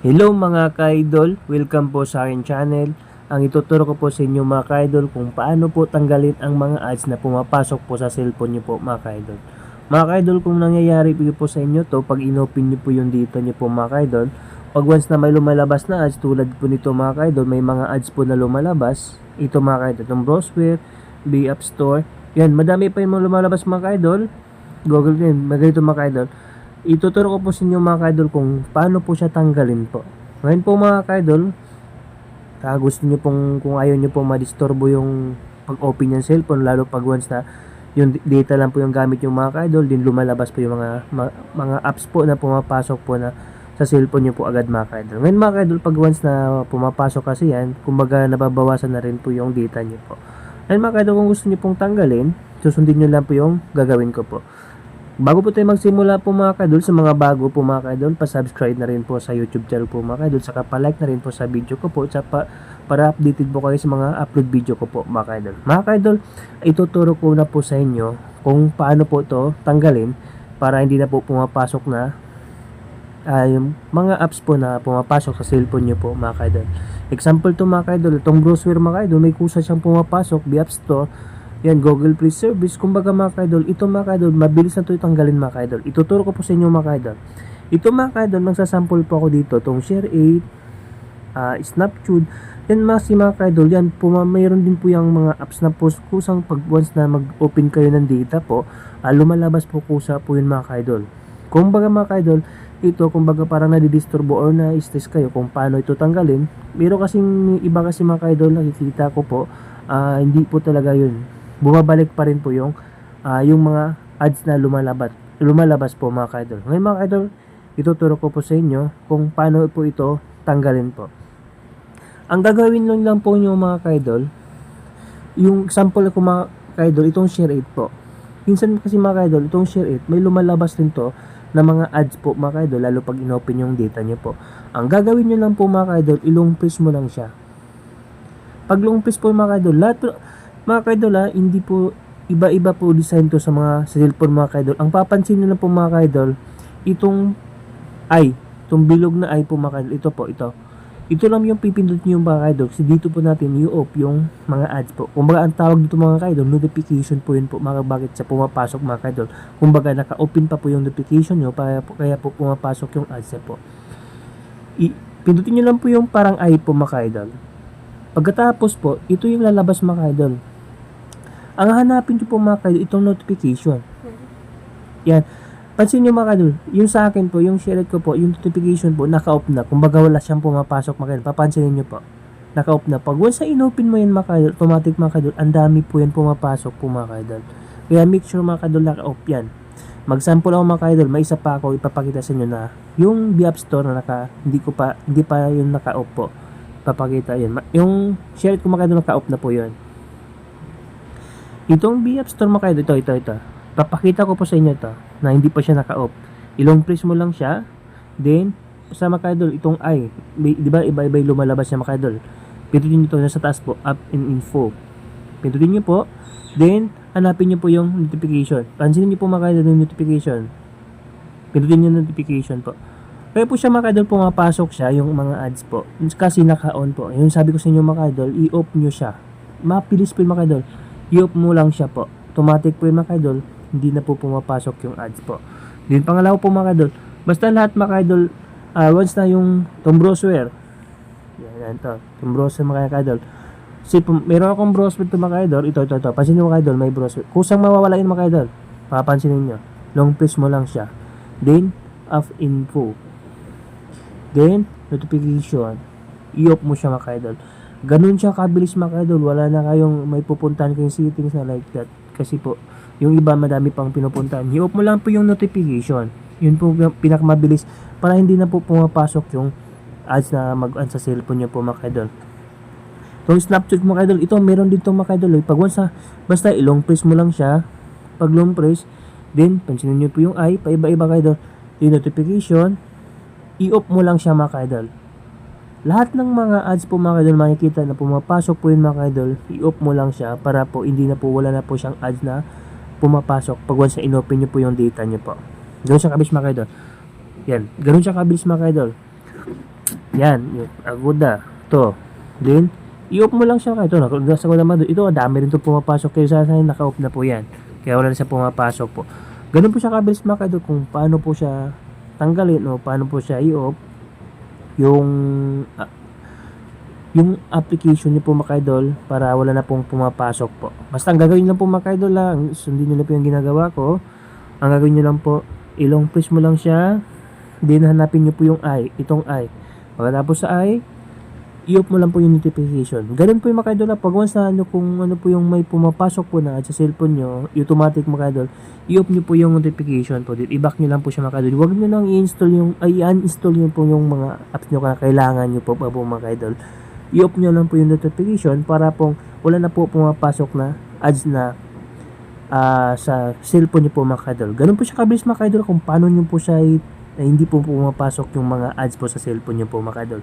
Hello mga ka-idol, welcome po sa akin channel. Ang ituturo ko po sa inyo mga ka-idol kung paano po tanggalin ang mga ads na pumapasok po sa cellphone nyo po mga ka-idol. Mga ka-idol, kung nangyayari po po sa inyo to, pag inopen nyo po yung data nyo po mga ka-idol, pag once na may lumalabas na ads tulad po nito mga ka-idol, may mga ads po na lumalabas. Ito mga ka-idol, itong browseware, B App Store. Yan, madami pa yung lumalabas mga ka-idol. Google din, maganda mga ka-idol. Ituturo ko po sa inyo mga ka-idol kung paano po siya tanggalin po. Ngayon po mga ka-idol, ah, gusto niyo pong kung ayaw niyo pong madisturbo yung pag-open ng cellphone lalo pag once na yung data lang po yung gamit yung mga ka-idol din lumalabas po yung mga mga apps po na pumapasok po na sa cellphone niyo po agad mga ka-idol. Ngayon mga ka-idol, pag once na pumapasok kasi yan, kumbaga nababawasan na rin po yung data niyo po. Ngayon mga ka-idol, kung gusto niyo pong tanggalin, susundin niyo lang po yung gagawin ko po. Bago po tayo magsimula po mga kadol, sa mga bago po mga kadol, pa-subscribe na rin po sa YouTube channel po mga kadol, saka pa-like na rin po sa video ko po, saka para updated po kayo sa mga upload video ko po mga kadol. Mga kadol, ituturo ko na po sa inyo kung paano po to tanggalin para hindi na po pumapasok na ah, yung mga apps po na pumapasok sa cellphone nyo po mga kadol. Example to mga kadol, itong browser mga kadol, may kusa siyang pumapasok, the App Store, yan, Google Play Service. Kumbaga mga kaidol, ito mga kaidol, mabilis na ito tanggalin mga kaidol. Ituturo ko po sa inyo mga kaidol. Ito mga kaidol, magsasample po ako dito. Itong Share 8, uh, Snapchat, yan mga si mga kaidol, yan, puma, mayroon din po yung mga apps na po kusang pag once na mag-open kayo ng data po, ah, lumalabas po kusa po yun mga kaidol. Kumbaga mga kaidol, ito kumbaga parang nadidisturbo or na-stress kayo kung paano ito tanggalin. Meron kasing iba kasi mga kaidol, nakikita ko po, ah, hindi po talaga yun bumabalik pa rin po yung ah, yung mga ads na lumalabas lumalabas po mga kaidol. Ngayon mga kaidol, ituturo ko po sa inyo kung paano po ito tanggalin po. Ang gagawin lang lang po nyo mga kaidol, yung example ko mga kaidol, itong share 8 po. Minsan kasi mga kaidol, itong share 8, may lumalabas din to na mga ads po mga kaidol, lalo pag inopen yung data nyo po. Ang gagawin nyo lang po mga kaidol, ilong press mo lang siya. Pag long press po mga kaidol, lahat mga kaidol ha, hindi po iba-iba po design to sa mga sa cellphone mga kaidol. Ang papansin nyo lang po mga kaidol, itong ay, itong bilog na ay po mga kaidol, ito po, ito. Ito lang yung pipindot nyo mga kaidol kasi dito po natin i-off yung mga ads po. Kumbaga ang tawag dito mga kaidol, notification po yun po mga bakit sa pumapasok mga kaidol. Kumbaga naka-open pa po yung notification nyo kaya po, kaya po pumapasok yung ads po. I, pindutin nyo lang po yung parang ay po mga kaidol. Pagkatapos po, ito yung lalabas mga kaidol. Ang hanapin nyo po mga kaidol, itong notification. Yan. Pansin nyo mga kaidol, yung sa akin po, yung share ko po, yung notification po, naka-off na. Kumbaga wala siyang pumapasok mga kaidol. Papansinin nyo po. Naka-off na. Pag once inopen mo yan mga kaidol, automatic mga kaidol, ang dami po yan pumapasok po mga kaidol. Kaya make sure mga kaidol naka-off yan. Mag-sample ako mga kaidol, may isa pa ako ipapakita sa inyo na yung B App Store na naka, hindi ko pa, hindi pa yung naka-off po. Papakita yun. Yung share ko mga kaidol, naka-off na po yun. Itong B App Store mga ito, ito, ito. Papakita ko po sa inyo to na hindi pa siya naka-off. Ilong press mo lang siya. Then, sa mga itong I. Di ba iba-iba lumalabas niya mga. Pindutin nyo ito nasa taas po, up in info. Pindutin nyo po. Then, hanapin nyo po yung notification. Pansinin nyo po mga yung notification. Pindutin nyo notification po. Kaya po siya mga kaidol, pumapasok siya yung mga ads po. Kasi naka-on po. Yung sabi ko sa inyo mga i-off nyo siya. Mapilis po yung mga kaidol. I-off mo lang siya po. Automatic po yung mga kaidol, hindi na po pumapasok yung ads po. Then pangalawa po mga kaidol, basta lahat mga kaidol, ah, once na yung tom browser, yan, yan to, tom browser mga kaidol, kasi meron akong browser to mga kaidol, ito, ito, ito, pansin nyo mga kaidol, may browser. Kusang mawawala yun mga kaidol, papansinin nyo, long press mo lang siya. Then, off info. Then, notification. I-off mo siya mga kaidol. Ganun siya kabilis mga. Wala na kayong may pupuntahan kayong settings na like that. Kasi po, yung iba madami pang pinupuntahan. I-off mo lang po yung notification. Yun po yung pinakamabilis para hindi na po pumapasok yung ads na mag sa cellphone niyo po mga kaidol. Itong Snapchat mga ito meron dito mga eh. Pag once na, basta ilong press mo lang siya. Pag long press, then pansinin niyo po yung ay, paiba-iba kaidol. Yung notification, i-off mo lang siya mga. Lahat ng mga ads po mga kaidol makikita na pumapasok po yun mga kaidol, i-off mo lang siya para po hindi na po wala na po siyang ads na pumapasok pag once na inopen niyo po yung data niyo po. Ganun siya kabilis mga kaidol. Yan, ganun siya kabilis mga kaidol. Yan, yung Agoda. To. Then, i-off mo lang siya kahit ito. Nasa ko naman doon. Ito, dami rin ito pumapasok. Kaya sa akin, naka-off na po yan. Kaya wala na siya pumapasok po. Ganun po siya kabilis mga kaidol kung paano po siya tanggalin o paano po siya i-off yung ah, yung application niyo po mga kaidol para wala na pong pumapasok po. Basta ang gagawin lang po mga kaidol lang, sundin niyo lang po yung ginagawa ko. Ang gagawin niyo lang po, ilong press mo lang siya, then hanapin niyo po yung i, itong i. Pagkatapos sa i, i-off mo lang po yung notification. Ganun po yung mga kaidol na pag once na ano kung ano po yung may pumapasok po na sa cellphone nyo, automatic mga kaidol, i-off nyo po yung notification po. I-back nyo lang po siya mga kaidol. Huwag nyo nang i-install yung, ay uninstall nyo po yung mga apps nyo na kailangan nyo po po mga kaidol. I-off nyo lang po yung notification para pong wala na po pumapasok na ads na ah, sa cellphone nyo po mga kaidol. Ganun po siya kabilis mga kaidol kung paano nyo po siya na hindi po pumapasok yung mga ads po sa cellphone nyo po mga kaidol.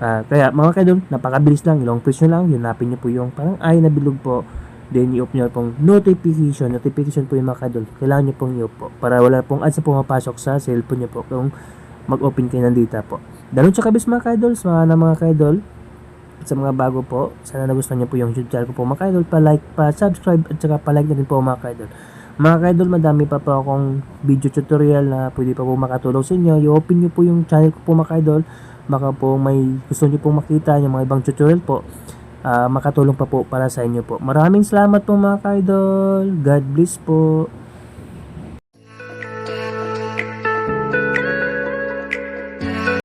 Ah, kaya mga kaidol, napakabilis lang, ilong press nyo lang, yunapin nyo po yung parang ay na bilog po. Then i-off nyo pong notification, notification po yung mga kaidol. Kailangan nyo pong i-off para wala pong ads na pumapasok sa cellphone nyo po kung mag-open kayo ng data po. Dalon sa kabis mga kaidol, sa mga mga kaidol, at sa mga bago po, sana nagustuhan niyo po yung YouTube channel ko po mga kaidol, pa-like, pa-subscribe at saka pa-like na rin po mga kaidol. Mga kaidol, madami pa po akong video tutorial na pwede pa po makatulong sa inyo. I-open niyo po yung channel ko po mga kaidol. Baka po may gusto niyo po makita yung mga ibang tutorial po. ah, makatulong pa po para sa inyo po. Maraming salamat po mga kaidol. God bless po.